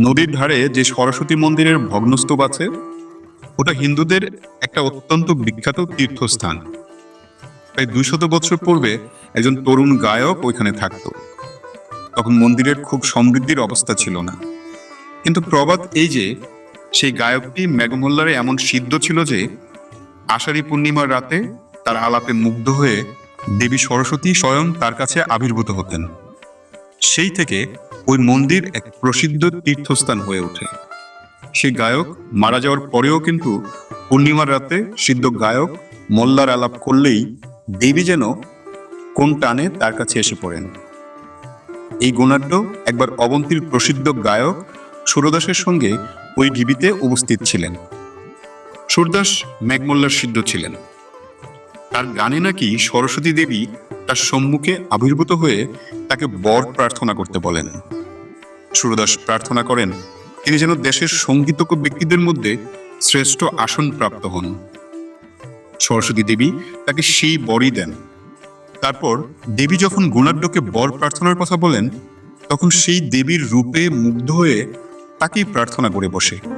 নদীর ধারে যে সরস্বতী মন্দিরের ভগ্নস্তূপ আছে, ওটা হিন্দুদের একটা অত্যন্ত বিখ্যাত তীর্থস্থান। প্রায় দুইশত বছর পূর্বে একজন তরুণ গায়ক ওইখানে থাকতো। তখন মন্দিরের খুব সমৃদ্ধির অবস্থা ছিল না। কিন্তু প্রবাদ এই যে, সেই গায়কটি মেঘমল্লারে এমন সিদ্ধ ছিল যে, আষাঢ়ী পূর্ণিমার রাতে তার আলাপে মুগ্ধ হয়ে দেবী সরস্বতী স্বয়ং তার কাছে আবির্ভূত হতেন। সেই থেকে ওই মন্দির এক প্রসিদ্ধ তীর্থস্থান হয়ে ওঠে। সেই গায়ক মারা যাওয়ার পরেও কিন্তু পূর্ণিমার রাতে সিদ্ধ গায়ক মোল্লার আলাপ করলেই দেবী যেন কোন টানে তার কাছে এসে পড়েন। এই গুণাঢ্য একবার অবন্তীর প্রসিদ্ধ গায়ক সুরদাসের সঙ্গে ওই ঢিবিতে উপস্থিত ছিলেন। সুরদাস মেঘমল্লার সিদ্ধ ছিলেন। তার গানে নাকি সরস্বতী দেবী তার সম্মুখে আবির্ভূত হয়ে তাকে বর প্রার্থনা করতে বলেন। সুরদাস প্রার্থনা করেন, তিনি যেন দেশের সঙ্গীতজ্ঞ ব্যক্তিদের মধ্যে শ্রেষ্ঠ আসন প্রাপ্ত হন। সরস্বতী দেবী তাকে সেই বরই দেন। তারপর দেবী যখন গুণাঢ্যকে বর প্রার্থনার কথা বলেন, তখন সেই দেবীর রূপে মুগ্ধ হয়ে তাকেই প্রার্থনা করে বসে।